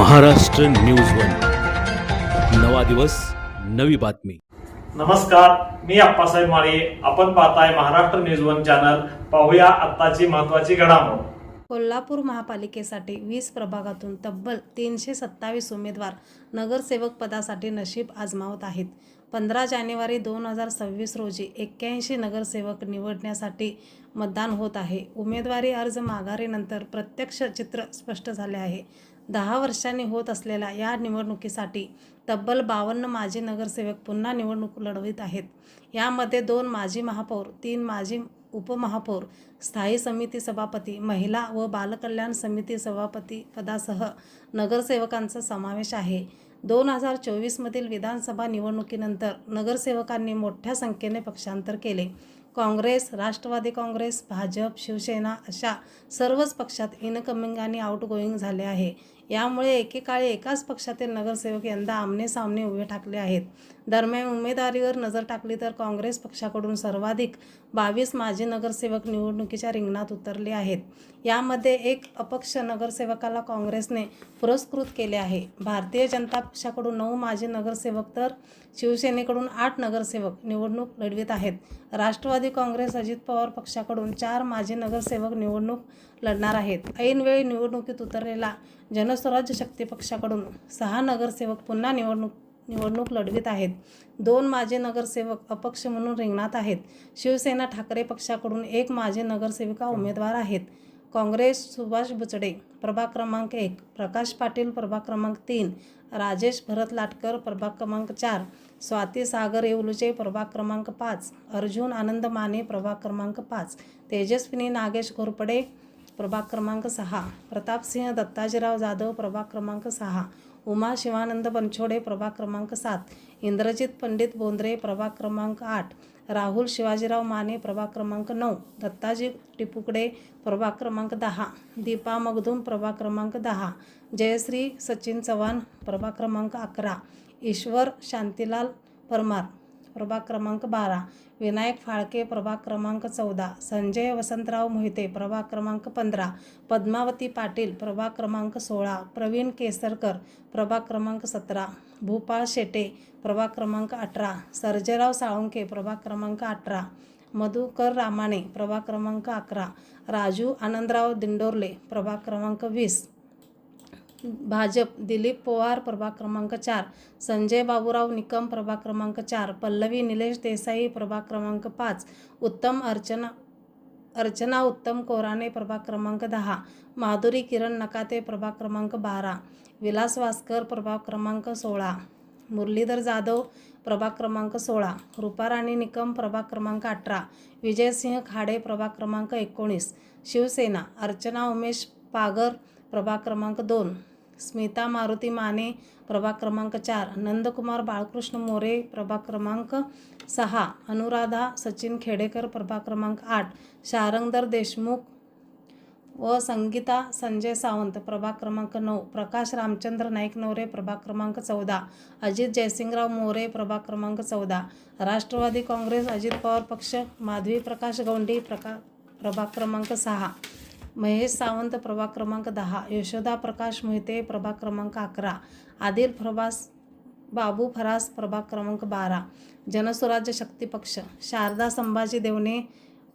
Maharashtra news one. नवा दिवस नवी बातमी. नमस्कार मी अप्पासाहेब माळे. आपण पाहताय महाराष्ट्र न्यूज वन चॅनल. पाहूया आत्ताची महत्वाची घडामोड. कोल्हापूर महापालिकेसाठी वीस प्रभागातून तब्बल तीनशे सत्तावीस उमेदवार नगरसेवक पदासाठी नशीब आजमावत आहेत. पंधरा जानेवारी दोन हजार सव्वीस रोजी एक्क्याऐंशी नगरसेवक निवडण्यासाठी मतदान होत आहे. उमेदवारी अर्ज माघारीनंतर प्रत्यक्ष चित्र स्पष्ट झाले आहे. दहा वर्षांनी होत असलेल्या या निवडणुकीसाठी तब्बल बावन्न माजी नगरसेवक पुन्हा निवडणूक लढवित आहेत. यामध्ये दोन माजी महापौर तीन माजी उपमहापौर स्थायी समिती सभापती महिला व बालकल्याण समिती सभापती पदासह नगरसेवकांचा समावेश आहे. दोन हजार चोवीसमधील विधानसभा निवडणुकीनंतर नगरसेवकांनी मोठ्या संख्येने पक्षांतर केले. काँग्रेस राष्ट्रवादी काँग्रेस भाजप शिवसेना अशा सर्वच पक्षात इनकमिंग आणि आउटगोईंग झाले आहे. यामुळे एकेकाळी एकाच पक्षातील नगरसेवक यंदा आमनेसामने उभे ठाकले आहेत. दरम्यान उमेदवारीवर नजर टाकली तर काँग्रेस पक्षाकडून सर्वाधिक बावीस माजी नगरसेवक निवडणुकीच्या रिंगणात उतरले आहेत. यामध्ये एक अपक्ष नगरसेवकाला काँग्रेसने पुरस्कृत केले आहे. भारतीय जनता पक्षाकडून नऊ माजी नगरसेवक तर शिवसेनेकडून आठ नगरसेवक निवडणूक लढवित आहेत. राष्ट्रवादी काँग्रेस अजित पवार पक्षाकडून चार माजी नगरसेवक निवडणूक लढणार आहेत. ऐनवेळी निवडणुकीत उतरलेला जनस्वराज्य शक्ती पक्षाकडून सहा नगरसेवक पुन्हा निवडणूक निवडणूक लढवित आहेत. दोन माझे नगरसेवक अपक्ष म्हणून रिंगणात आहेत. शिवसेना ठाकरे पक्षाकडून एक माझे नगरसेविका उमेदवार आहेत. काँग्रेस सुभाष बुचडे प्रभाग क्रमांक एक प्रकाश पाटील प्रभाग क्रमांक तीन राजेश भरत लाटकर प्रभाग क्रमांक चार स्वाती सागर येवलुचे प्रभाग क्रमांक पाच अर्जुन आनंद माने प्रभाग क्रमांक पाच तेजस्विनी नागेश घोरपडे प्रभाग क्रमांक सहा. प्रतापसिंह दत्ताजीराव जाधव प्रभाग क्रमांक सहा. उमा शिवानंद बनछोडे प्रभाग क्रमांक सात. इंद्रजित पंडित बोंद्रे प्रभाग क्रमांक आठ. राहुल शिवाजीराव माने प्रभाग क्रमांक नऊ. दत्ताजी टिपुकडे प्रभाग क्रमांक दहा. दीपा मगदूम प्रभाग क्रमांक दहा. जयश्री सचिन चव्हाण प्रभाग क्रमांक अकरा. ईश्वर शांतीलाल परमार. प्रभाग क्रमांक बारा. विनायक फाळके प्रभाग क्रमांक चौदा. संजय वसंतराव मोहिते प्रभाग क्रमांक पंधरा. पद्मावती पाटील प्रभाग क्रमांक सोळा. प्रवीण केसरकर प्रभाग क्रमांक सतरा. भूपाळ शेटे प्रभाग क्रमांक अठरा. सर्जेराव साळुंके प्रभाग क्रमांक अठरा. मधुकर रामाणे प्रभाग क्रमांक अकरा. राजू आनंदराव दिंडोरले प्रभाग क्रमांक वीस. भाजप दिलीप पवार प्रभाग क्रमांक चार संजय बाबूराव निकम प्रभाग क्रमांक चार पल्लवी निलेश देसाई प्रभाग क्रमांक पाच उत्तम अर्चना अर्चना उत्तम कोराणे प्रभाग क्रमांक दहा माधुरी किरण नकाते प्रभाग क्रमांक बारा विलास वास्कर प्रभाग क्रमांक सोळा मुरलीधर जाधव प्रभाग क्रमांक सोळा रुपाराणी निकम प्रभाग क्रमांक अठरा विजयसिंह खाडे प्रभाग क्रमांक एकोणीस शिवसेना अर्चना उमेश पागर प्रभाग क्रमांक दोन स्मिता मारुती माने प्रभाग क्रमांक चार. नंदकुमार बाळकृष्ण मोरे प्रभाग क्रमांक सहा. अनुराधा सचिन खेडेकर प्रभाग क्रमांक आठ. शारंगधर देशमुख व संगीता संजय सावंत प्रभाग क्रमांक नऊ. प्रकाश रामचंद्र नाईक नवरे प्रभाग क्रमांक चौदा. अजित जयसिंगराव मोरे प्रभाग क्रमांक चौदा. राष्ट्रवादी काँग्रेस अजित पवार पक्ष माधवी प्रकाश गौंडी प्रका प्रभाग क्रमांक सहा. महेश सावंत प्रभाग क्रमांक दहा यशोदा प्रकाश मोहिते प्रभाग क्रमांक अकरा आदिल प्रभास बाबू फरास प्रभाग क्रमांक बारा जनस्वराज्य शक्ती पक्ष शारदा संभाजी देवणे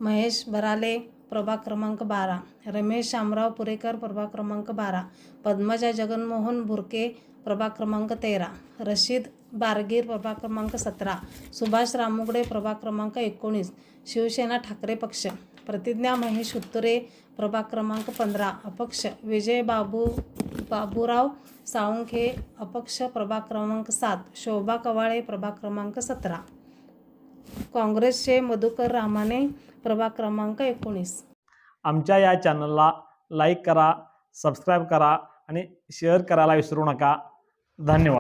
महेश भराले प्रभाग क्रमांक बारा रमेश शामराव पुरेकर प्रभाग क्रमांक बारा पद्मजा जगनमोहन बुरके प्रभाग क्रमांक तेरा रशीद बारगीर प्रभाग क्रमांक सतरा सुभाष रामुगडे प्रभाग क्रमांक एकोणीस शिवसेना ठाकरे पक्ष. प्रतिज्ञा महेश उत्तुरे प्रभाग क्रमांक पंधरा अपक्ष विजय बाबू बाबूराव साळुंखे अपक्ष प्रभाग क्रमांक सात शोभा कवाळे प्रभाग क्रमांक सतरा. काँग्रेसचे मधुकर रामाने प्रभाग क्रमांक एकोणीस. आमच्या या चॅनलला लाईक करा सबस्क्राईब करा आणि शेअर करायला विसरू नका. धन्यवाद.